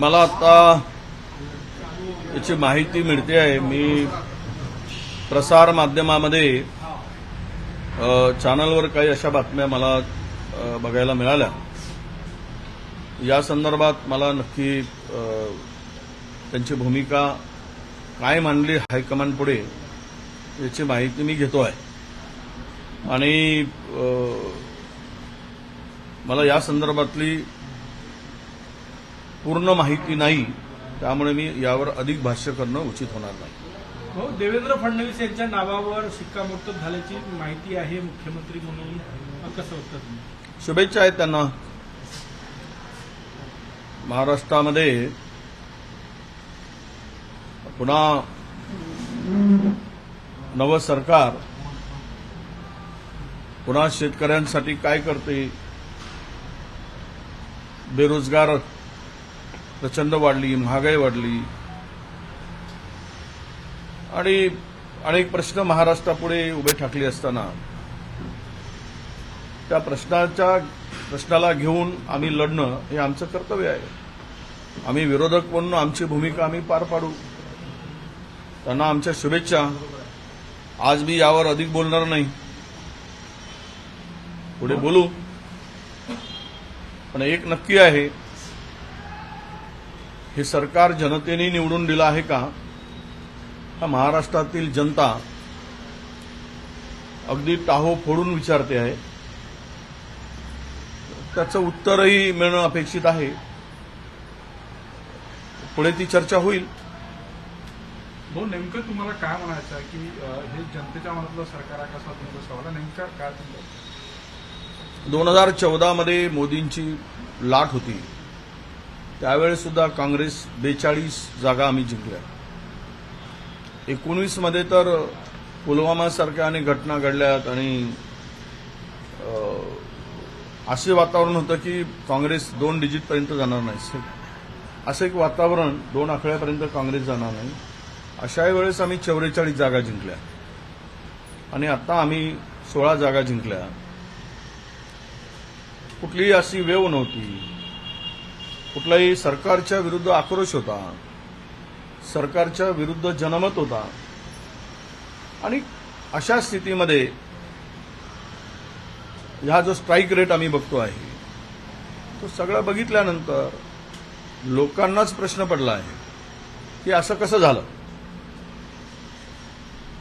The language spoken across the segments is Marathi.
मला आता याची माहिती मिळते आहे. मी प्रसार माध्यमामध्ये चॅनलवर काही अशा बातम्या मला बघायला मिळाल्या. या संदर्भात मला नक्की त्यांची भूमिका काय मांडली हायकमांड पुढे याची माहिती मी घेतो आहे. आणि मला या संदर्भातली पूर्ण माहिती नाही त्यामुळे मी यावर अधिक भाष्य करणं उचित होणार नाही. हो देवेंद्र फडणवीस यांच्या नावावर शिक्कामोर्तब झाल्याची माहिती आहे मुख्यमंत्री म्हणून. कसं होतं शुभेच्छा आहेत त्यांना. महाराष्ट्रामध्ये पुन्हा नवं सरकार. पुन्हा शेतकऱ्यांसाठी काय करते? बेरोजगार प्रचंड वाढली महागाई वाढली. आणि अनेक प्रश्न महाराष्ट्रापुढे उभे ठाकले असताना त्या प्रश्नाच्या प्रश्नाला घेऊन आम्ही लढणं हे आमचं कर्तव्य आहे. आम्ही विरोधक म्हणून आमची भूमिका आम्ही पार पाडू. त्यांना आमच्या शुभेच्छा. आज मी यावर अधिक बोलणार नाही. पुढे बोलू. पण एक नक्की आहे हे सरकार जनतेने निवडून दिलं आहे का? हा महाराष्ट्रातील जनता अगदी टाहो फोडून विचारते आहे. त्याचं उत्तरही मिळणं अपेक्षित आहे. पुढे ती चर्चा होईल. भाऊ नेमकं तुम्हाला काय म्हणायचं आहे की हे जनतेच्या मनातलं सरकार आहे कसा तुमचा सवाल आहे. नेमका काय तुमचं? दोन हजार चौदामध्ये मोदींची लाट होती. त्यावेळेस सुद्धा काँग्रेस बेचाळीस जागा आम्ही जिंकल्या. एकोणीसमध्ये तर पुलवामासारख्या अनेक घटना घडल्यात आणि असे वातावरण होतं की काँग्रेस दोन डिजिटपर्यंत जाणार नाही. असं एक वातावरण दोन आकड्यापर्यंत काँग्रेस जाणार नाही. अशा वेळेस आम्ही चौवेचाळीस जागा जिंकल्या. आणि आता आम्ही सोळा जागा जिंकल्या. कुठलीही अशी वेव नव्हती. कुठलाही सरकारच्या विरुद्ध आक्रोश होता सरकारच्या विरुद्ध जनमत होता आणि अशा स्थितीमध्ये हा जो स्ट्राईक रेट आम्ही बघतो आहे तो सगळं बघितल्यानंतर लोकांनाच प्रश्न पडला आहे की असं कसं झालं?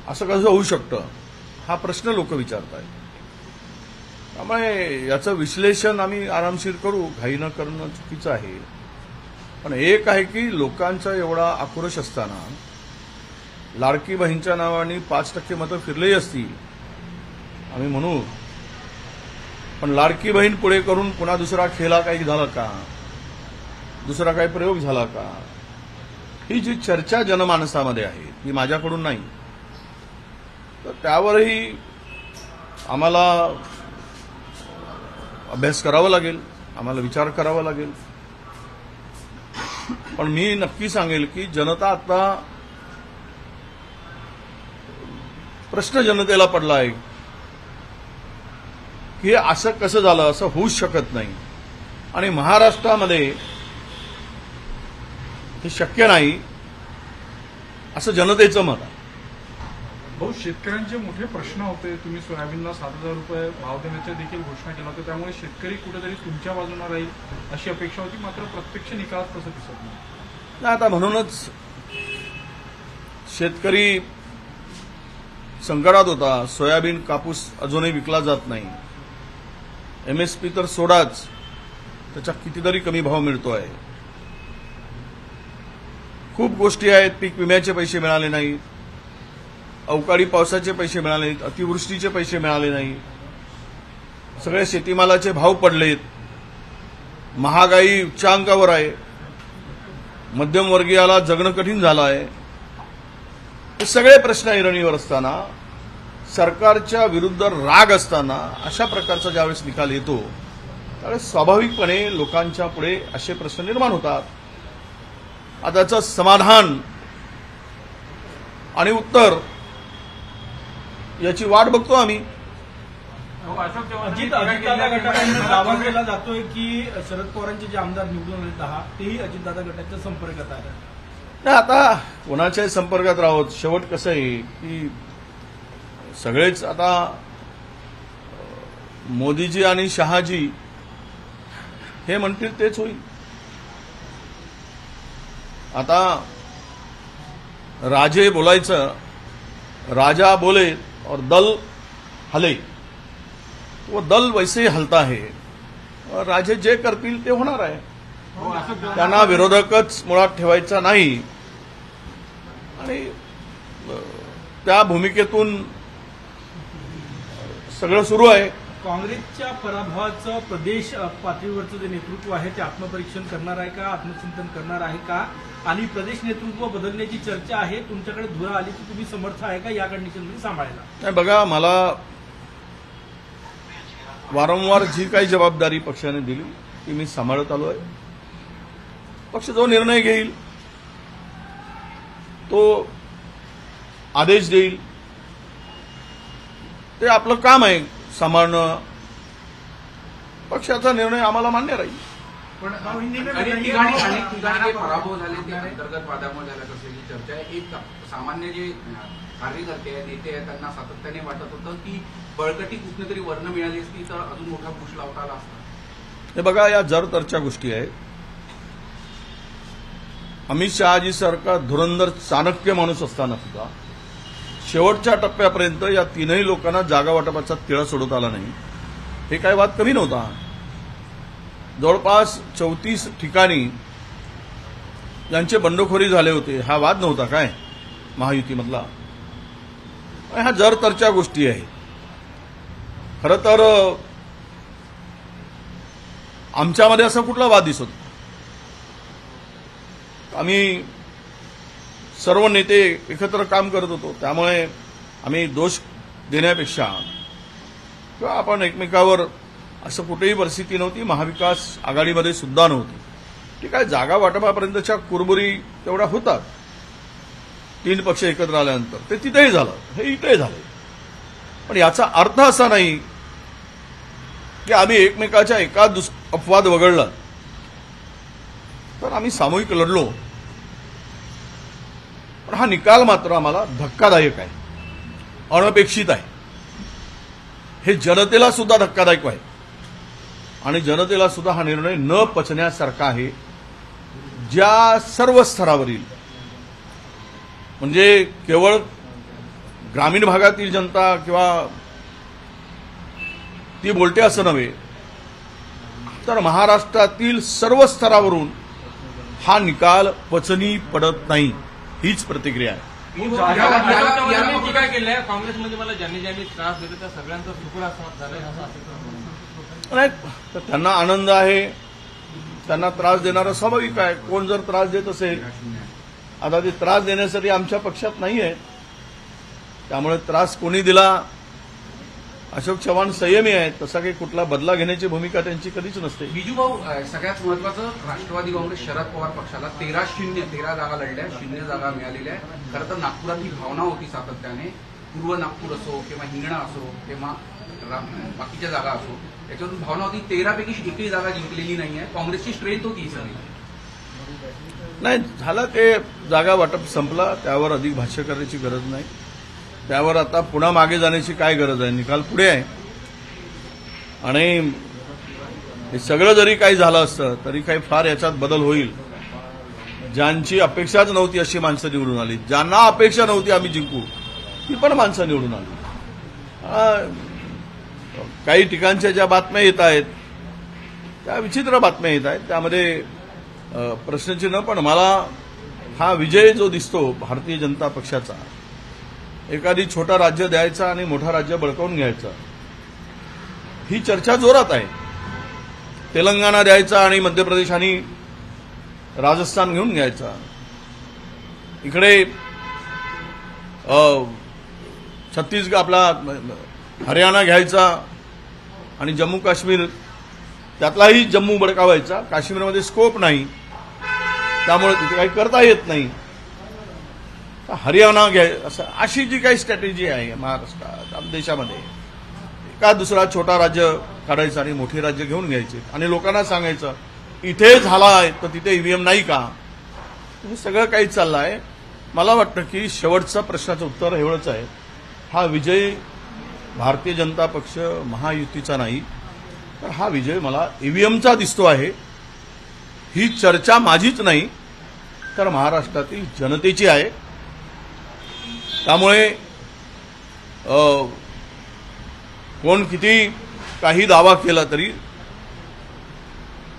असं कसं होऊ शकतं? हा प्रश्न लोक विचारत आहेत त्यामुळे याचं विश्लेषण आम्ही आरामशीर करू घाई न करणं चुकीचं आहे. पण एक आहे की लोकांचा एवढा आक्रोश असताना लाडकी बहीणच्या नावाने पाच टक्के मतं फिरलेही असतील. आम्ही म्हणू पण लाडकी बहीण पुढे करून पुन्हा दुसरा खेळा काही झाला का? दुसरा काही प्रयोग झाला का? ही जी चर्चा जनमानसामध्ये आहे ती माझ्याकडून नाही. तर त्यावरही आम्हाला अभ्यास करावा लागेल आम्हाला विचार करावा लागेल. पण मी नक्की सांगेल की जनता आता प्रश्न जनतेला पडला आहे की असं कसं झालं असं होऊच शकत नाही. आणि महाराष्ट्रामध्ये हे शक्य नाही असं जनतेचं मत आहे. भाऊ शेतकऱ्यांचे मोठे प्रश्न होते. तुम्ही सोयाबीनला सात हजार रुपये भाव देण्याच्या देखील घोषणा केला होता त्यामुळे शेतकरी कुठेतरी तुमच्या बाजूने राहील अशी अपेक्षा होती. मात्र प्रत्यक्ष निकाल तसं दिसत नाही. आता म्हणूनच शेतकरी संकटात होता. सोयाबीन कापूस अजूनही विकला जात नाही. एमएसपी तर सोडाच. त्याचा कितीतरी कमी भाव मिळतो आहे खूप गोष्टी आहेत. पीक विम्याचे पैसे मिळाले नाहीत. अवकाळी पावसाचे पैसे मिळाले नाहीत अतिवृष्टीचे पैसे मिळाले नाही. सगळे शेतीमालाचे भाव पडलेत. महागाई उच्चांकावर आहे. मध्यमवर्गीयाला जगणं कठीण झालं आहे. हे सगळे प्रश्न ऐरणीवर असताना सरकारच्या विरुद्ध राग असताना अशा प्रकारचा ज्यावेळेस निकाल येतो त्यावेळेस स्वाभाविकपणे लोकांच्या पुढे असे प्रश्न निर्माण होतात. आता त्याचं समाधान आणि उत्तर याची वाट बघतो आम्ही. अजित अजितदादा गटाकडून दावा केला जातोय की शरद पवारांचे जे आमदार निवडून आले दहा तेही अजितदादा गटाच्या संपर्कात आहे नाही आता कोणाच्याही संपर्कात राहोत शेवट कसं आहे की सगळेच आता मोदीजी आणि शहाजी हे म्हणतील तेच होईल. आता राजे बोलायचं राजा बोले और दल हले। वो दल वैसे ही हलता है। और राजे जे करतील ते होणार आहे। त्यांना विरोधकच मुळात ठेवायचा नाही। आणि त्या भूमिकेतून सगळं सुरू आहे. काँग्रेसच्या पराभवाचं प्रदेश पातळीवरचं जे नेतृत्व आहे ते आत्मपरीक्षण करणार आहे का? आत्मचिंतन करणार आहे का? आणि प्रदेश नेतृत्व बदलण्याची चर्चा आहे. तुमच्याकडे धुरा आली की तुम्ही समर्थ आहे का या कंडिशनमध्ये सांभाळायला? नाही बघा मला वारंवार जी काही जबाबदारी पक्षाने दिली ती मी सांभाळत आलो आहे. पक्ष जो निर्णय घेईल तो आदेश देईल. ते आपलं काम आहे. सांभाळणं पक्षाचा निर्णय आम्हाला मान्य राहील. पण अनेक बताइए. ठिकाणी अनेक ठिकाणी जे पराभव झाले ते अंतर्गत वादामुळे झाल्यात असलेली चर्चा आहे. एक सामान्य जे कार्यकर्ते आहेत नेते आहेत त्यांना सातत्याने वाटत होतं की बळकटी कुठनं तरी वर्ण मिळाली असती तर अजून मोठा पुश लावता आला असता. हे बघा या जर तरच्या गोष्टी आहेत. अमित शहाजी सारखा धुरंधर चाणक्य माणूस असताना सुद्धा शेवटच्या टप्प्यापर्यंत या तीनही लोकांना जागा वाटपाचा तिळा सोडत आला नाही. हे काय वाद कमी नव्हता. जवळपास चौतीस ठिकाणी ज्यांचे बंडखोरी झाले होते हा वाद नव्हता काय? महायुतीमधला. ह्या जरतरच्या गोष्टी आहेत खरं तर आमच्यामध्ये असा कुठला वाद दिसत आम्ही सर्व नेते एकत्र काम करत होतो. त्यामुळे आम्ही दोष देण्यापेक्षा किंवा आपण एकमेकावर असं कुठेही परिस्थिती नव्हती महाविकास आघाडीमध्ये सुद्धा नव्हती. ठीक आहे जागा वाटपापर्यंतच्या कुरबुरी तेवढ्या होतात. तीन पक्ष एकत्र आल्यानंतर ते तिथेही झालं हे इथेही झालं. पण याचा अर्थ असा नाही की आम्ही एकमेकाच्या एका दुस अपवाद वगळला. तर आम्ही सामूहिक लढलो. पण हा निकाल मात्र आम्हाला धक्कादायक आहे. अनपेक्षित आहे. हे जनतेला सुद्धा धक्कादायक आहे. आणि जनतेला सुद्धा हा निर्णय न पचण्यासारखा आहे. ज्या सर्व स्तरावरील म्हणजे केवळ ग्रामीण भागातील जनता किंवा ती बोलते असं नव्हे तर महाराष्ट्रातील सर्व स्तरावरून हा निकाल पचनी पडत नाही. हीच प्रतिक्रिया आहे. काँग्रेसमध्ये मला ज्यांनी ज्यांनी त्रास दिला त्या सगळ्यांचा तुकडा झालाय त्यांना आनंद आहे. त्यांना त्रास देणारा स्वाभाविक आहे. कोण जर त्रास देत असेल आता ते त्रास देण्यासाठी आमच्या पक्षात नाही आहे त्यामुळे त्रास कोणी दिला? अशोक चव्हाण संयमी आहेत तसा काही कुठला बदला घेण्याची भूमिका त्यांची कधीच नसते. बिजू भाऊ सगळ्यात महत्वाचं राष्ट्रवादी काँग्रेस शरद पवार पक्षाला तेरा शून्य तेरा जागा लढल्या शून्य जागा मिळालेल्या आहे खरं तर नागपुरात ही भावना होती सातत्याने. पूर्व नागपूर असो किंवा हिंगणा असो किंवा बाकीच्या जागा असो याच्यावरून भावना होती तेरापैकी एकही जागा जिंकलेली नाही आहे. काँग्रेसची स्ट्रेंथ होती ही सगळी. नाही झालं ते जागा वाटप संपला त्यावर अधिक भाष्य करण्याची गरज नाही. त्यावर आता पुन्हा मागे जाण्याची काय गरज आहे? निकाल पुढे आहे. आणि हे सगळं जरी काही झालं असतं तरी काही फार याच्यात बदल होईल. ज्यांची अपेक्षाच नव्हती अशी माणसं निवडून आली. ज्यांना अपेक्षा नव्हती आम्ही जिंकू ती पण माणसं निवडून आली. काही ठिकाणच्या ज्या बातम्या येत आहेत त्या विचित्र बातम्या येत आहेत. त्यामध्ये प्रश्नचिन्ह पण मला हा विजय जो दिसतो भारतीय जनता पक्षाचा एखादी छोटा राज्य द्यायचा आणि मोठा राज्य बळकावून घ्यायचा. ही चर्चा जोरात आहे. तेलंगणा द्यायचा आणि मध्य प्रदेश आणि राजस्थान घेऊन घ्यायचा. इकडे छत्तीसगड आपला हरियाणा घ्यायचा आणि जम्मू काश्मीर त्यातलाही जम्मू बडकावायचा काश्मीरमध्ये स्कोप नाही. त्यामुळे तिथे काही करता येत नाही. हरियाणा घ्याय असं अशी जी काही स्ट्रॅटेजी आहे महाराष्ट्रात देशामध्ये का दुसरा छोटा राज्य काढायचा आणि मोठे राज्य घेऊन घ्यायचे. आणि लोकांना सांगायचं इथे झाला आहे तर तिथे ईव्हीएम नाही का? हे सगळं काही चाललं आहे मला वाटतं की शेवटचा प्रश्नाचं उत्तर एवढंच आहे. हा विजय भारतीय जनता पक्ष महायुतीचा नाही तर हा विजय मला ईव्हीएमचा दिसतो आहे. ही चर्चा माझीच नाही तर महाराष्ट्रातील जनतेची आहे. त्यामुळे कोण किती काही दावा केला तरी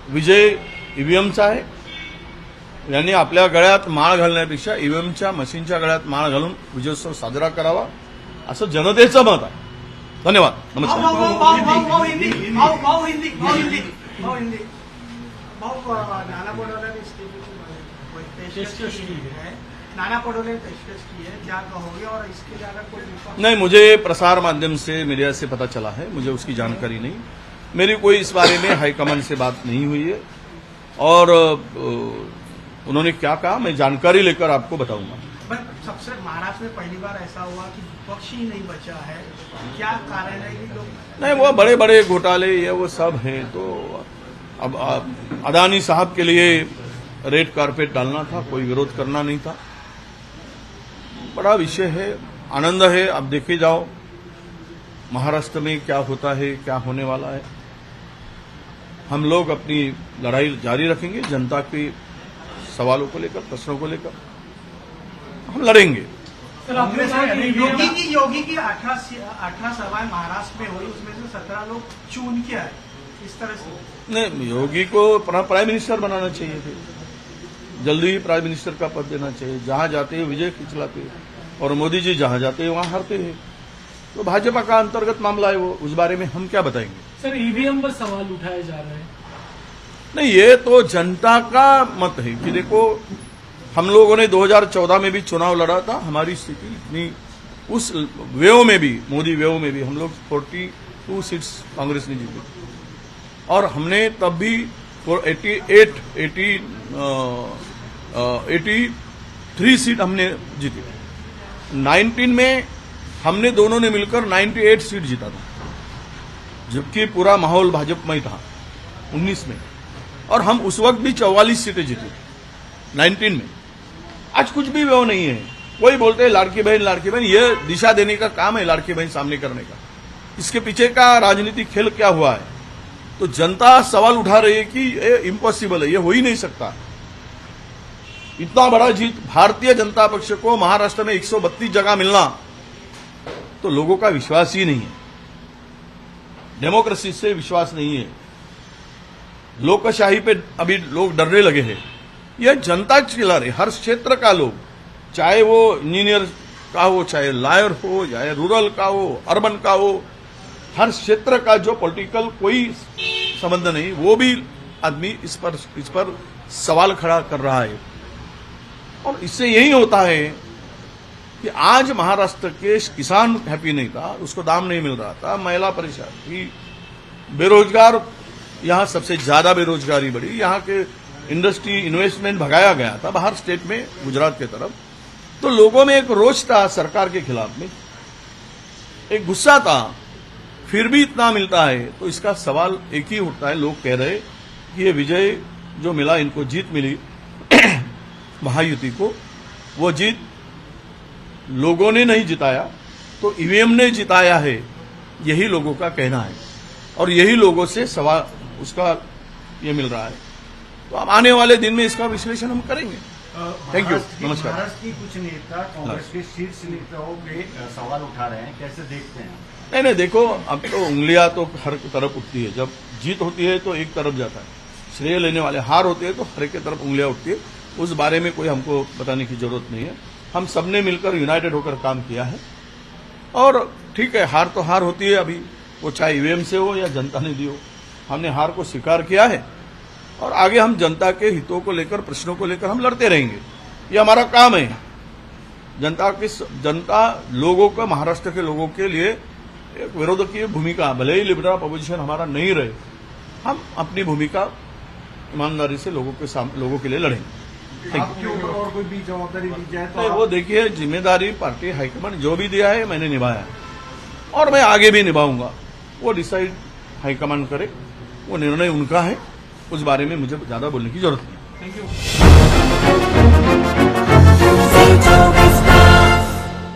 विजय ईव्हीएमचा आहे यांनी आपल्या गळ्यात माळ घालण्यापेक्षा ईव्हीएमच्या मशीनच्या गळ्यात माळ घालून विजयोत्सव साजरा करावा असं जनतेचं मत आहे धन्यवाद नमस्कार नाना पटोले पेशकश की है नाना पटोले ने पेशकश की क्या कहोगे और इसके ज़्यादा कोई नहीं मुझे प्रसार माध्यम से मीडिया से पता चला है मुझे उसकी जानकारी नहीं। मेरी कोई इस बारे में हाईकमान से बात नहीं हुई है। और उन्होंने क्या कहा मैं जानकारी लेकर आपको बताऊँगा। सबसे महाराष्ट्र में पहली बार ऐसा हुआ कि विपक्ष ही नहीं बचा है। क्या कारण है लोग नहीं वो बड़े बड़े घोटाले ये वो सब हैं तो अब अदानी साहब के लिए रेड कारपेट डालना था कोई विरोध करना नहीं था। बड़ा विषय है आनंद है अब देखे जाओ महाराष्ट्र में क्या होता है क्या होने वाला है। हम लोग अपनी लड़ाई जारी रखेंगे जनता के सवालों को लेकर प्रश्नों को लेकर। हम लड़ेंगे। योगी की योगी की अठारह सभाएँ महाराष्ट्र में हुई उसमें से सत्रह लोग चुन के आए। इस तरह से। नहीं योगी को प्रा- प्राइम मिनिस्टर बनाना चाहिए थे। जल्दी ही प्राइम मिनिस्टर का पद देना चाहिए। जहाँ जाते हैं विजय खिंचलाते हैं। और मोदी जी जहाँ जाते हैं वहाँ हारते हैं। तो भाजपा का अंतर्गत मामला है वो। उस बारे में हम क्या बताएँगे? सर ईवीएम पर सवाल उठाए जा रहे हैं। नहीं ये तो जनता का मत है कि देखो हम लोगों ने 2014 में भी चुनाव लड़ा था। हमारी स्थिति इतनी उस वेव में भी मोदी वेव में भी हम लोग 42 सीट्स कांग्रेस ने जीती। और हमने तब भी 88 80 83 सीट हमने जीती। 19 में हमने दोनों ने मिलकर 98 सीट जीता था, जबकि पूरा माहौल भाजपा भाजपमय था 19 में। और हम उस वक्त भी चौवालीस सीटें जीते 19 में। आज कुछ भी वो नहीं है। कोई बोलते हैं, लाड़की बहन लाड़की बहन, ये दिशा देने का काम है, लाड़की बहन सामने करने का। इसके पीछे का राजनीतिक खेल क्या हुआ है? तो जनता सवाल उठा रही है कि ये इम्पॉसिबल है, ये हो ही नहीं सकता। इतना बड़ा जीत भारतीय जनता पक्ष को महाराष्ट्र में 132 जगह मिलना तो लोगों का विश्वास ही नहीं है। डेमोक्रेसी से विश्वास नहीं है। लोकशाही पे अभी लोग डरने लगे हैं। यह जनता चिल्ला रही हर क्षेत्र का लोग, चाहे वो इंजीनियर का हो, चाहे लॉयर हो चाहे रूरल का हो, अर्बन का हो, हर क्षेत्र का जो पॉलिटिकल कोई संबंध नहीं, वो भी आदमी इस पर इस पर सवाल खड़ा कर रहा है। और इससे यही होता है कि आज महाराष्ट्र के किसान हैप्पी नहीं था, उसको दाम नहीं मिल रहा था, महिला परेशान थी बेरोजगार, यहाँ सबसे ज़्यादा बेरोजगारी बढ़ी। यहाँ के इंडस्ट्री इन्वेस्टमेंट भगाया गया था बाहर स्टेट में, गुजरात के तरफ़। तो लोगों में एक रोष था सरकार के खिलाफ में। एक गुस्सा था, फिर भी इतना मिलता है। तो इसका सवाल एक ही उठता है, लोग कह रहे कि ये विजय जो मिला, इनको जीत मिली। महायुति को वो जीत लोगों ने नहीं जिताया तो ईवीएम ने जिताया है यही लोगों का कहना है। और यही लोगों से सवाल उसका ये मिल रहा है। तो अब आने वाले दिन में इसका विश्लेषण हम करेंगे। थैंक यू नमस्कार। महाराष्ट्र की कुछ नेता कांग्रेस के शीर्ष नेताओं पे सवाल उठा रहे हैं कैसे देखते हैं नहीं नहीं देखो अब तो उंगलियाँ तो हर तरफ़ उठती है। जब जीत होती है तो एक तरफ़ जाता है। श्रेय लेने वाले हार होते हैं तो हर एक तरफ़ उंगलियाँ उठती है। उस बारे में कोई हमको बताने की ज़रूरत नहीं है। हम सबने मिलकर यूनाइटेड होकर काम किया है। और ठीक है, हार तो हार होती है अभी। वो चाहे ईवीएम से हो या जनता ने दी हो, हमने हार को स्वीकार किया है। और आगे हम जनता के हितों को लेकर, प्रश्नों को लेकर हम लड़ते रहेंगे। ये हमारा काम है। जनता की जनता लोगों का, महाराष्ट्र के लोगों के लिए एक विरोधकीय भूमिका। भले ही लिबरल अपोजिशन हमारा नहीं रहे, हम अपनी भूमिका ईमानदारी से लोगों के लोगों के लिए लड़ेंगे. आपके ऊपर और कोई भी जवाबदारी दी जाए तो वो देखिए ज़िम्मेदारी पार्टी हाईकमान जो भी दिया है मैंने निभाया और मैं आगे भी निभाऊँगा। वो डिसाइड हाईकमान करे वो निर्णय उनका है। उस बारे में मुझे ज़्यादा बोलने की ज़रूरत नहीं। Thank you